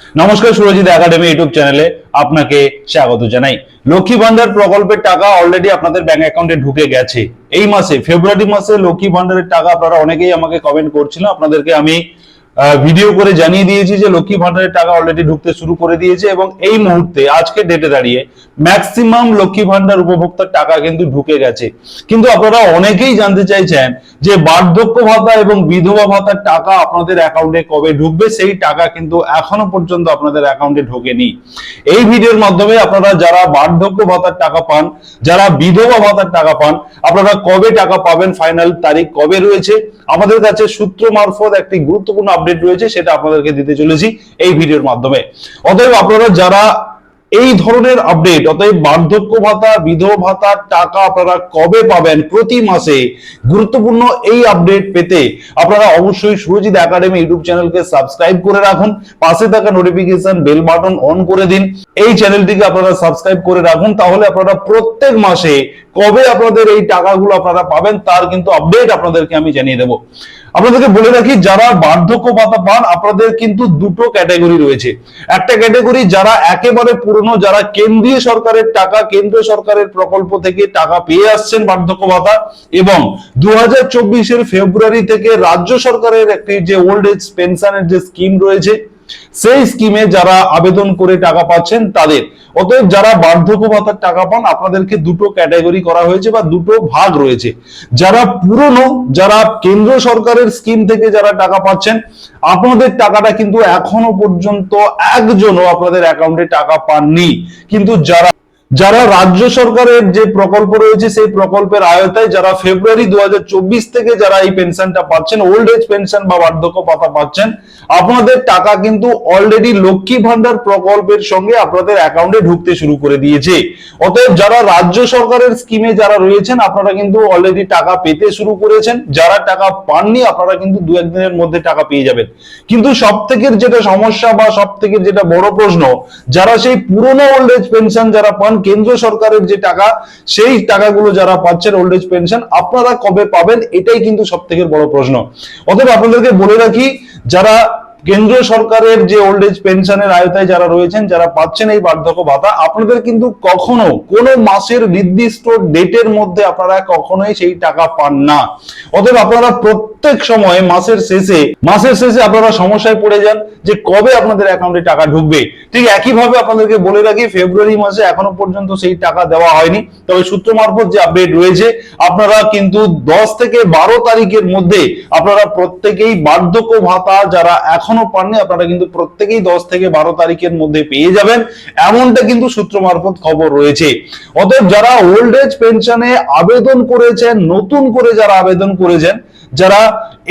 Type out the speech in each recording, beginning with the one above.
নমস্কার Surajit academy YouTube চ্যানেলে আপনাকে স্বাগত জানাই। লক্ষ্মী ভান্ডার প্রকল্পের টাকা অলরেডি আপনাদের ব্যাংক অ্যাকাউন্টে ঢুকে গেছে। এই মাসে, ফেব্রুয়ারি মাসে লক্ষ্মী ভান্ডারের টাকা আপনারা অনেকেই আমাকে কমেন্ট করছিলেন আপনাদেরকে আমি ভিডিও করে জানিয়ে দিয়েছি যে লক্ষ্মী ভান্ডারের টাকা অলরেডি ঢুকতে শুরু করে দিয়েছে এবং এই মুহূর্তে আজকে ডেটে দাঁড়িয়ে ম্যাক্সিমাম লক্ষ্মী ভান্ডার উপভোক্তার টাকা কিন্তু ঢুকে গেছে। কিন্তু আপনারা অনেকেই জানতে চাইছেন যে বার্ধক্য ভাতা এবং বিধবা ভাতার টাকা আপনাদের অ্যাকাউন্টে কবে ঢুকবে, সেই টাকা কিন্তু এখনও পর্যন্ত আপনাদের অ্যাকাউন্টে ঢোকেনি। এই ভিডিওর মাধ্যমে আপনারা যারা বার্ধক্য ভাতার টাকা পান, যারা বিধবা ভাতার টাকা পান, আপনারা কবে টাকা পাবেন ফাইনাল তারিখ কবে রয়েছে, আমাদের কাছে সূত্র মারফত একটি গুরুত্বপূর্ণ আপডেট রয়েছে, সেটা আপনাদেরকে দিতে চলেছি এই ভিডিওর মাধ্যমে। অতএব আপনারা যারা এই ধরনের আপডেট অতএব বার্ধক্য ভাতা, বিধবা ভাতার টাকা আপনারা কবে পাবেন প্রতি মাসে গুরুত্বপূর্ণ এই আপডেট পেতে আপনারা অবশ্যই সুরজিৎ একাডেমি ইউটিউব চ্যানেলকে সাবস্ক্রাইব করে রাখুন, পাশে থাকা নোটিফিকেশন বেল বাটন অন করে দিন। এই চ্যানেলটিকে আপনারা সাবস্ক্রাইব করে রাখুন, তাহলে আপনারা প্রত্যেক মাসে কবে আপনাদের এই টাকাগুলো আপনারা পাবেন, তার কিন্তু আপডেট আপনাদেরকে আমি জানিয়ে দেবো। আপনাদেরকে বলে রাখি, যারা বার্ধক্য ভাতা পান, আপনাদের কিন্তু দুটো ক্যাটাগরি রয়েছে। একটা ক্যাটাগরি যারা একেবারে পুরনো, যারা কেন্দ্রীয় সরকারের টাকা, কেন্দ্রীয় সরকারের প্রকল্প থেকে টাকা পেয়ে আসছেন বার্ধক্য ভাতা এবং দু হাজার ফেব্রুয়ারি থেকে রাজ্য সরকারের একটি যে ওল্ড এজ পেনশনের যে স্কিম রয়েছে সেই স্কিমে যারা আবেদন করে টাকা পাচ্ছেন তাদের। অতএব যারা বার্ধক্য ভাতার টাকা পান, আপনাদেরকে দুটো ক্যাটাগরি করা হয়েছে বা দুটো ভাগ রয়েছে। যারা পুরনো, যারা কেন্দ্র সরকারের স্কিম থেকে যারা টাকা পাচ্ছেন, আপনাদের টাকাটা কিন্তু এখনও পর্যন্ত একজনও আপনাদের অ্যাকাউন্টে টাকা পাননি। কিন্তু যারা যারা রাজ্য সরকারের যে প্রকল্প রয়েছে, সেই প্রকল্পের আয়তায় যারা ফেব্রুয়ারি দু হাজার চব্বিশ থেকে যারা এই পেনশনটা পাচ্ছেন ওল্ড এজ পেনশন বা বার্ধক্য ভাতা পাচ্ছেন, আপনাদের টাকা কিন্তু অলরেডি লক্ষ্মী ভান্ডার প্রকল্পের সঙ্গে আপনাদের অ্যাকাউন্টে ঢুকতে শুরু করে দিয়েছে। অতএব যারা রাজ্য সরকারের স্কিমে যারা রয়েছেন, আপনারা কিন্তু অলরেডি টাকা পেতে শুরু করেছেন। যারা টাকা পাননি, আপনারা কিন্তু দু একদিনের মধ্যে টাকা পেয়ে যাবেন। কিন্তু সব থেকে যেটা সমস্যা বা সব থেকে যেটা বড় প্রশ্ন, যারা সেই পুরনো ওল্ড এজ পেনশন যারা পান কেন্দ্র সরকারের যে টাকা, সেই টাকাগুলো যারা পাচ্ছেন ওল্ড এজ পেনশন আপনারা কবে পাবেন? এটাই কিন্তু সব থেকে বড় প্রশ্ন। অতএব আপনাদেরকে বলে রাখি, যারা কেন্দ্র সরকারের যে ওল্ড এজ পেনশনের আয়তায় যারা রয়েছেন, যারা পাচ্ছেন এই বার্ধক্য ভাতা, আপনাদের কিন্তু কখনো কোনো মাসের নির্দিষ্ট ডেটের মধ্যে আপনারা কখনোই সেই টাকা পান না। অতএব আপনারা প্রত্যেক সময় মাসের শেষে মাসের শেষে আপনারা সমস্যায় পড়ে যান যে কবে আপনাদের অ্যাকাউন্টে টাকা ঢুকবে। ঠিক একইভাবে আপনাদেরকে বলে রাখি ফেব্রুয়ারি মাসে এখনও পর্যন্ত সেই টাকা দেওয়া হয়নি। তবে সূত্র মারফত যে আপডেট রয়েছে, আপনারা কিন্তু দশ থেকে বারো তারিখের মধ্যে আপনারা প্রত্যেকেই বার্ধক্য ভাতা যারা এখনও পাননি, আপনারা কিন্তু প্রত্যেকেই দশ থেকে বারো তারিখের মধ্যে পেয়ে যাবেন। এমনটা কিন্তু সূত্র মারফত খবর রয়েছে। অতএব যারা ওল্ড এজ পেনশনে আবেদন করেছেন, নতুন করে যারা আবেদন করেছেন যারা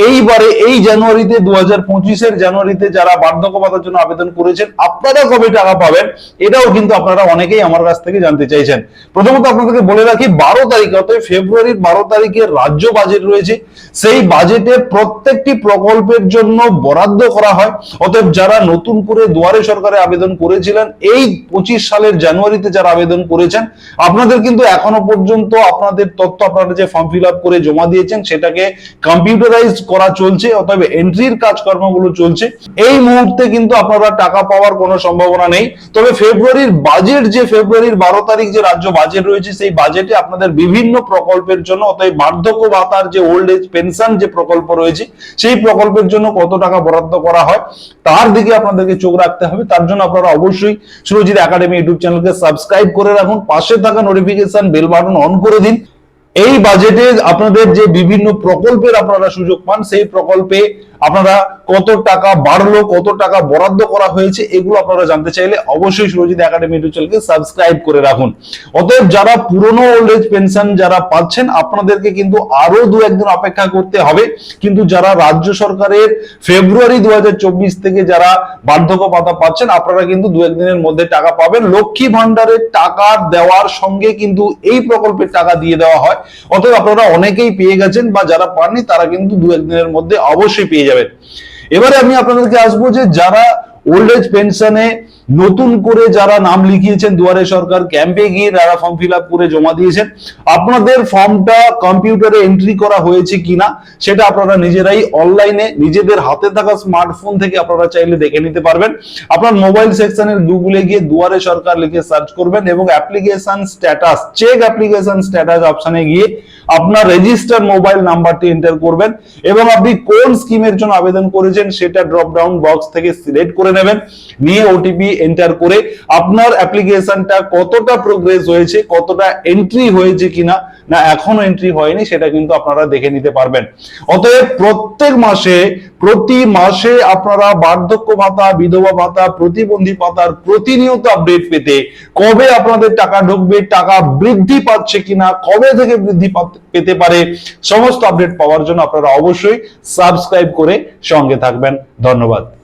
এইবারে, এই জানুয়ারিতে দু হাজার পঁচিশের জানুয়ারিতে যারা বার্ধক্য ভাতার জন্য আবেদন করেছেন, আপনারা কবে টাকা পাবেন? এটাও কিন্তু আপনারা অনেকেই আমার কাছ থেকে জানতে চাইছেন। প্রথমত আপনাদেরকে বলে রাখি, বারো তারিখ অর্থাৎ ফেব্রুয়ারির বারো তারিখে রাজ্য বাজেট রয়েছে। সেই বাজেটে প্রত্যেকটি প্রকল্পের জন্য বরাদ্দ করা হয়। অতএব যারা নতুন করে দুয়ারে সরকারে আবেদন করেছিলেন, এই পঁচিশ সালের জানুয়ারিতে যারা আবেদন করেছেন, আপনাদের কিন্তু এখনও পর্যন্ত আপনাদের তথ্য, আপনারা যে ফর্ম ফিল করে জমা দিয়েছেন, সেটাকে কম্পিউটারাইজ করা চলছে, অতএব এন্ট্রির কাজকর্মগুলো চলছে। এই মুহূর্তে কিন্তু আপনারা টাকা পাওয়ার কোনো সম্ভাবনা নেই। তবে ফেব্রুয়ারির বাজেট যে ফেব্রুয়ারির বারো তারিখ যে রাজ্য বাজেট রয়েছে, সেই বাজেটে আপনাদের বিভিন্ন প্রকল্পের জন্য, অতএব বার্ধক্য ভাতার যে ওল্ড এজ পেনশন যে প্রকল্প রয়েছে, সেই প্রকল্পের জন্য কত টাকা বরাদ্দ করা হয়, তার দিকে আপনাদেরকে চোখ রাখতে হবে। তার জন্য আপনারা অবশ্যই সুরজিৎ একাডেমি ইউটিউব চ্যানেলকে সাবস্ক্রাইব করে রাখুন। পাশে থাকা নোটিফিকেশন বেল বাটন অন করে দিন। এই বাজেটে আপনাদের যে বিভিন্ন প্রকল্পের আপনারা সুযোগ পান সেই প্রকল্পে আপনারা কত টাকা বাড়লো, কত টাকা বরাদ্দ করা হয়েছে, এগুলো আপনারা জানতে চাইলে অবশ্যই সুরজিৎ একাডেমি ইউটিউব চ্যানেলকে সাবস্ক্রাইব করে রাখুন। অতএব যারা পুরনো ওল্ড এজ পেনশন যারা পাচ্ছেন, আপনাদেরকে কিন্তু আরও দু একদিন অপেক্ষা করতে হবে। কিন্তু যারা রাজ্য সরকারের ফেব্রুয়ারি দু হাজার চব্বিশ থেকে যারা বার্ধক্য ভাতা পাচ্ছেন, আপনারা কিন্তু দু একদিনের মধ্যে টাকা পাবেন। লক্ষ্মী ভান্ডারের টাকা দেওয়ার সঙ্গে কিন্তু এই প্রকল্পের টাকা দিয়ে দেওয়া হয়। অতএব আপনারা অনেকেই পেয়ে গেছেন বা যারা পাননি, তারা কিন্তু দু একদিনের মধ্যে অবশ্যই পেয়ে যাবেন এবারে আমি আপনাদেরকে আসব যে যারা ওল্ড এজ পেনশনে নতুন করে যারা নাম লিখিয়েছেন দুয়ারে সরকার ক্যাম্পে গিয়ে যারা ফর্ম ফিল করে জমা দিয়েছেন, আপনাদের ফর্মটা কম্পিউটারে এন্ট্রি করা হয়েছে কিনা সেটা আপনারা নিজেরাই অনলাইনে নিজেদের হাতে থাকা স্মার্টফোন থেকে আপনারা চাইলে দেখে নিতে পারবেন। আপনার মোবাইল সেকশনের গুগলে গিয়ে দুয়ারে সরকার লিখে সার্চ করবেন এবং application status check application status অপশনে গিয়ে আপনার রেজিস্টার মোবাইল নাম্বারটি এন্টার করবেন এবং আপনি কোন স্কিমের জন্য আবেদন করেছেন সেটা ড্রপ ডাউন বক্স থেকে সিলেক্ট করে নেবেন। নিয়ে ওটিপি এন্টার করে আপনার অ্যাপ্লিকেশনটা কতটা প্রোগ্রেস হয়েছে, কতটা এন্ট্রি হয়েছে কিনা না, এখনও এন্ট্রি হয়নি, সেটা কিন্তু আপনারা দেখে নিতে পারবেন। অতএব প্রত্যেক মাসে, প্রতি মাসে আপনারা বার্ধক্য ভাতা, বিধবা ভাতা, প্রতিবন্ধী ভাতার প্রতিনিয়ত আপডেট পেতে কবে আপনাদের টাকা ঢুকবে, টাকা বৃদ্ধি পাচ্ছে কিনা, কবে থেকে বৃদ্ধি পাত- পেতে পারে, সমস্ত আপডেট পাওয়ার জন্য আপনারা অবশ্যই সাবস্ক্রাইব করে সঙ্গে থাকবেন। ধন্যবাদ।